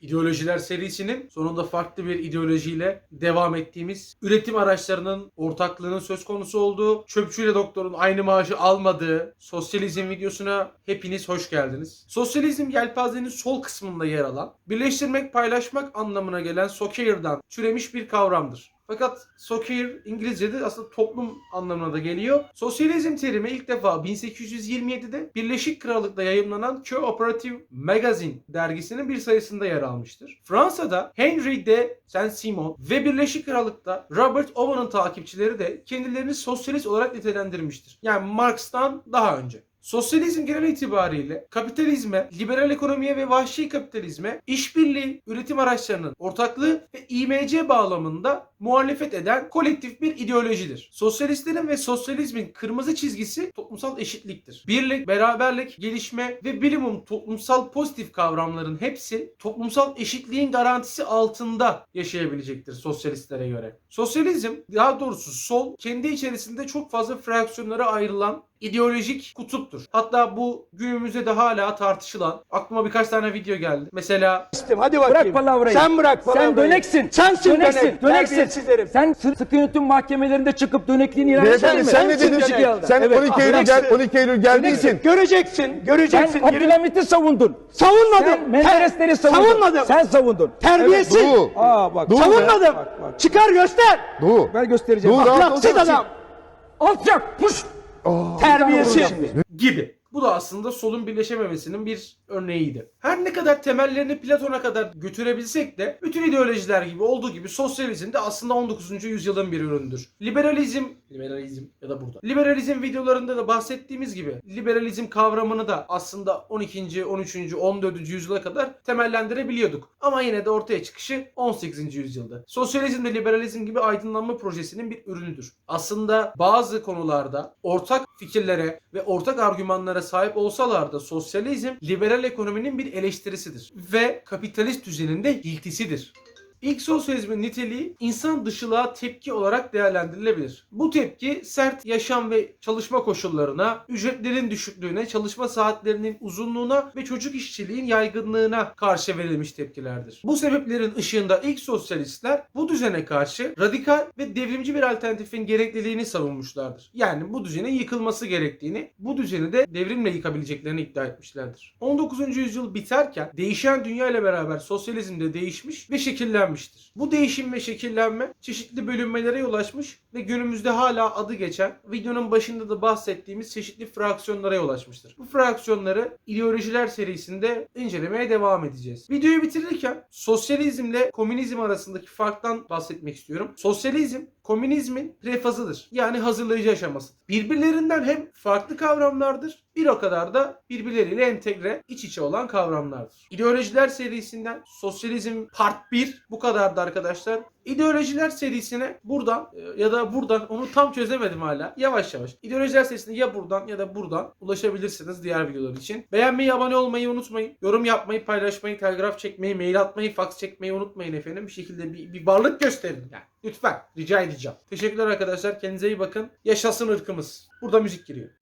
İdeolojiler serisinin sonunda farklı bir ideolojiyle devam ettiğimiz, üretim araçlarının ortaklığının söz konusu olduğu, çöpçüyle doktorun aynı maaşı almadığı sosyalizm videosuna hepiniz hoş geldiniz. Sosyalizm yelpazenin sol kısmında yer alan, birleştirmek, paylaşmak anlamına gelen Socare'dan türemiş bir kavramdır. Fakat Soccer İngilizce'de aslında toplum anlamına da geliyor. Sosyalizm terimi ilk defa 1827'de Birleşik Krallık'ta yayımlanan Cooperative Magazine dergisinin bir sayısında yer almıştır. Fransa'da Henry de Saint-Simon ve Birleşik Krallık'ta Robert Owen'ın takipçileri de kendilerini sosyalist olarak nitelendirmiştir. Yani Marx'tan daha önce. Sosyalizm genel itibariyle kapitalizme, liberal ekonomiye ve vahşi kapitalizme işbirliği, üretim araçlarının ortaklığı ve İMC bağlamında muhalefet eden kolektif bir ideolojidir. Sosyalistlerin ve sosyalizmin kırmızı çizgisi toplumsal eşitliktir. Birlik, beraberlik, gelişme ve bilimum toplumsal pozitif kavramların hepsi toplumsal eşitliğin garantisi altında yaşayabilecektir sosyalistlere göre. Sosyalizm, daha doğrusu sol, kendi içerisinde çok fazla fraksiyonlara ayrılan ideolojik kutuptur. Hatta bu günümüzde de hala tartışılan aklıma birkaç tane video geldi. Mesela Hadi bakayım. Bırak palavrayı. Sen bırak palavrayı. Sen döneksin. Sensin döneksin. dönek. Döneksin. Herif. Sen sı- sıkı yönetim mahkemelerinde çıkıp dönekliğini ilan Beyefendi etmedin mi? sen ne Sensin dedin? dönek. Sen Evet. 12 Eylül, gel, 12 Eylül geldiysin. Göreceksin. Sen Göreceksin. Yerini- Abdülhamit'i savundun. Savunmadım. Sen Menderesleri savundun. Savunmadım. Sen savundun. Terbiyesiz. Evet. Doğu. Aa bak. Doğu. Savunmadım. Bak, bak. Çıkar göster. Doğu. Ben göstereceğim. Doğu, Bak, rahat Ahlaksız adam. Alçak. Puş. Terbiyesiz. Gibi. Bu da aslında solun birleşememesinin bir örneğiydi. Her ne kadar temellerini Platon'a kadar götürebilsek de bütün ideolojiler gibi olduğu gibi sosyalizm de aslında 19. yüzyılın bir ürünüdür. Liberalizm, liberalizm ya da burada. Liberalizm videolarında da bahsettiğimiz gibi liberalizm kavramını da aslında 12. 13. 14. yüzyıla kadar temellendirebiliyorduk. Ama yine de ortaya çıkışı 18. yüzyılda. Sosyalizm de liberalizm gibi aydınlanma projesinin bir ürünüdür. Aslında bazı konularda ortak fikirlere ve ortak argümanlara sahip olsalar da sosyalizm liberal ekonominin bir eleştirisidir ve kapitalist düzenin de hiltisidir. İlk sosyalizmin niteliği insan dışılığa tepki olarak değerlendirilebilir. Bu tepki sert yaşam ve çalışma koşullarına, ücretlerin düşüklüğüne, çalışma saatlerinin uzunluğuna ve çocuk işçiliğin yaygınlığına karşı verilmiş tepkilerdir. Bu sebeplerin ışığında ilk sosyalistler bu düzene karşı radikal ve devrimci bir alternatifin gerekliliğini savunmuşlardır. Yani bu düzenin yıkılması gerektiğini, bu düzeni de devrimle yıkabileceklerini iddia etmişlerdir. 19. yüzyıl biterken değişen dünya ile beraber sosyalizm de değişmiş ve şekillenmiştir. Bu değişim ve şekillenme çeşitli bölünmelere yol açmış ve günümüzde hala adı geçen videonun başında da bahsettiğimiz çeşitli fraksiyonlara yol açmıştır. Bu fraksiyonları ideolojiler serisinde incelemeye devam edeceğiz. Videoyu bitirirken sosyalizmle komünizm arasındaki farktan bahsetmek istiyorum. Sosyalizm komünizmin prefazıdır. Yani hazırlayıcı aşaması. Birbirlerinden hem farklı kavramlardır bir o kadar da birbirleriyle entegre, iç içe olan kavramlardır. İdeolojiler serisinden Sosyalizm Part 1 bu kadardı arkadaşlar. İdeolojiler serisine buradan e, ya da buradan onu tam çözemedim hala. Yavaş yavaş. İdeolojiler serisine ya buradan ya da buradan ulaşabilirsiniz diğer videolar için. Beğenmeyi, abone olmayı unutmayın. Yorum yapmayı, paylaşmayı, telgraf çekmeyi, mail atmayı, fax çekmeyi unutmayın efendim. Bir şekilde bir, bir varlık gösterin yani. Lütfen rica edeceğim. Teşekkürler arkadaşlar. Kendinize iyi bakın. Yaşasın ırkımız. Burada müzik giriyor.